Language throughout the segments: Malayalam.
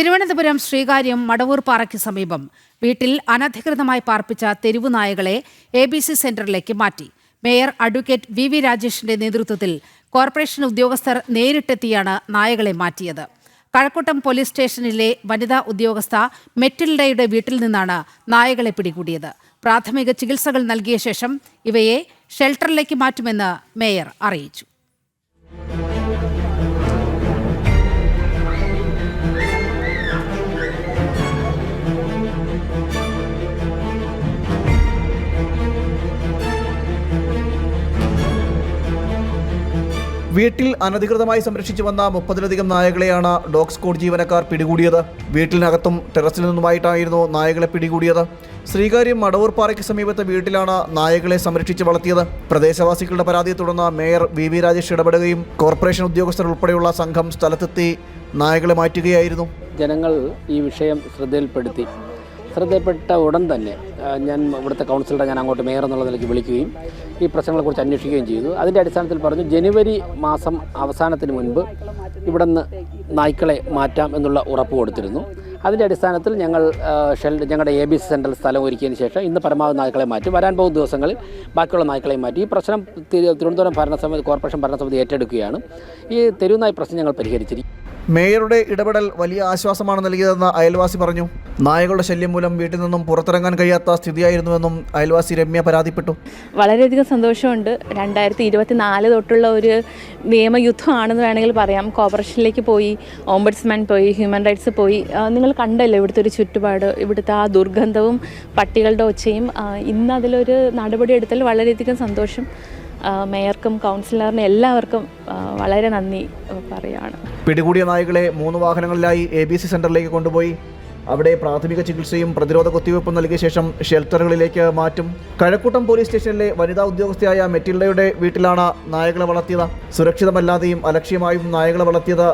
തിരുവനന്തപുരം ശ്രീകാര്യം മടവൂർ പാറയ്ക്ക് സമീപം. വീട്ടിൽ അനധികൃതമായി പാർപ്പിച്ച തെരുവു നായകളെ എ ബി സി സെന്ററിലേക്ക് മാറ്റി. മേയർ അഡ്വക്കേറ്റ് വി വി രാജേഷിന്റെ നേതൃത്വത്തിൽ കോർപ്പറേഷൻ ഉദ്യോഗസ്ഥർ നേരിട്ടെത്തിയാണ് നായകളെ മാറ്റിയത്. കഴക്കൂട്ടം പോലീസ് സ്റ്റേഷനിലെ വനിതാ ഉദ്യോഗസ്ഥ മെറ്റിൽഡയുടെ വീട്ടിൽ നിന്നാണ് നായകളെ പിടികൂടിയത്. പ്രാഥമിക ചികിത്സകൾ നൽകിയ ശേഷം ഇവയെ ഷെൽട്ടറിലേക്ക് മാറ്റുമെന്ന് മേയർ അറിയിച്ചു. വീട്ടിൽ അനധികൃതമായി സംരക്ഷിച്ചു വന്ന മുപ്പതിലധികം നായകളെയാണ് ഡോഗ് സ്ക്വാഡ് ജീവനക്കാർ പിടികൂടിയത്. വീട്ടിനകത്തും ടെറസിൽ നിന്നുമായിട്ടായിരുന്നു നായകളെ പിടികൂടിയത്. ശ്രീകാര്യം മടവൂർ പാറയ്ക്ക് സമീപത്തെ വീട്ടിലാണ് നായകളെ സംരക്ഷിച്ച് വളർത്തിയത്. പ്രദേശവാസികളുടെ പരാതിയെ തുടർന്ന് മേയർ വി വി രാജേഷ് ഇടപെടുകയും കോർപ്പറേഷൻ ഉദ്യോഗസ്ഥർ ഉൾപ്പെടെയുള്ള സംഘം സ്ഥലത്തെത്തി നായകളെ മാറ്റുകയായിരുന്നു. ജനങ്ങൾ ഈ വിഷയം ശ്രദ്ധയിൽപ്പെടുത്തി. ശ്രദ്ധയിൽപ്പെട്ട ഉടൻ തന്നെ ഞാൻ ഇവിടുത്തെ കൗൺസിലറെ ഞാൻ അങ്ങോട്ട് മേയർ എന്നുള്ള നിലയ്ക്ക് വിളിക്കുകയും ഈ പ്രശ്നങ്ങളെക്കുറിച്ച് അന്വേഷിക്കുകയും ചെയ്തു. അതിന്റെ അടിസ്ഥാനത്തിൽ പറഞ്ഞു ജനുവരി മാസം അവസാനത്തിന് മുൻപ് ഇവിടെ നിന്ന് നായ്ക്കളെ മാറ്റാം എന്നുള്ള ഉറപ്പ് കൊടുത്തിരുന്നു. അതിന്റെ അടിസ്ഥാനത്തിൽ ഞങ്ങൾ ഷെൽ ഞങ്ങളുടെ എ ബി സി സെൻട്രൽ സ്ഥലം ഒരുക്കിയതിന് ശേഷം ഇന്ന് പരമാവധി നായ്ക്കളെ മാറ്റി വരാൻ പോകുന്ന ദിവസങ്ങളിൽ ബാക്കിയുള്ള നായ്ക്കളെ മാറ്റി. ഈ പ്രശ്നം തിരു- തിരുവനന്തപുരം ഭരണസമിതി കോർപ്പറേഷൻ ഭരണസമിതി ഏറ്റെടുക്കുകയാണ്. ഈ തെരുവുനായ് പ്രശ്നം ഞങ്ങൾ പരിഹരിച്ചിരിക്കും മേയറുടെ ഇടപെടൽ വലിയ ആശ്വാസമാണ് നൽകിയതെന്ന് അയൽവാസി പറഞ്ഞു. നായകളുടെ ശല്യം മൂലം വീട്ടിൽ നിന്നും പുറത്തിറങ്ങാൻ കഴിയാത്ത സ്ഥിതിയായിരുന്നുവെന്നും അയൽവാസി രമ്യ പരാതിപ്പെട്ടു. വളരെയധികം സന്തോഷമുണ്ട്. രണ്ടായിരത്തി ഇരുപത്തി നാല് തൊട്ടുള്ള ഒരു നിയമയുദ്ധമാണെന്ന് വേണമെങ്കിൽ പറയാം. കോർപ്പറേഷനിലേക്ക് പോയി ഓംബഡ്സ്മാൻ പോയി ഹ്യൂമൻ റൈറ്റ്സ് പോയി. നിങ്ങൾ കണ്ടല്ലോ ഇവിടുത്തെ ഒരു ചുറ്റുപാട് ഇവിടുത്തെ ആ ദുർഗന്ധവും പട്ടികളുടെ ഒച്ചയും. ഇന്ന് അതിലൊരു നടപടി എടുത്താൽ വളരെയധികം സന്തോഷം. മേയർക്കും കൗൺസിലറിനും എല്ലാവർക്കും വളരെ നന്ദി പറയുകയാണ്. പിടികൂടിയ നായകളെ മൂന്ന് വാഹനങ്ങളിലായി എ ബി സി സെന്ററിലേക്ക് കൊണ്ടുപോയി. അവിടെ പ്രാഥമിക ചികിത്സയും പ്രതിരോധ കുത്തിവയ്പ്പും നൽകിയ ശേഷം ഷെൽട്ടറുകളിലേക്ക് മാറ്റും. കഴക്കൂട്ടം പോലീസ് സ്റ്റേഷനിലെ വനിതാ ഉദ്യോഗസ്ഥയായ മെറ്റിൽഡയുടെ വീട്ടിലാണ് നായകളെ വളർത്തിയത്. സുരക്ഷിതമല്ലാതെയും അലക്ഷ്യമായും നായകളെ വളർത്തിയത്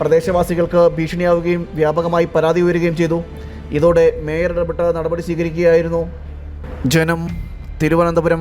പ്രദേശവാസികൾക്ക് ഭീഷണിയാവുകയും വ്യാപകമായി പരാതി ഉയരുകയും ചെയ്തു. ഇതോടെ മേയർ ഇടപെട്ട് നടപടി സ്വീകരിക്കുകയായിരുന്നു. ജനം തിരുവനന്തപുരം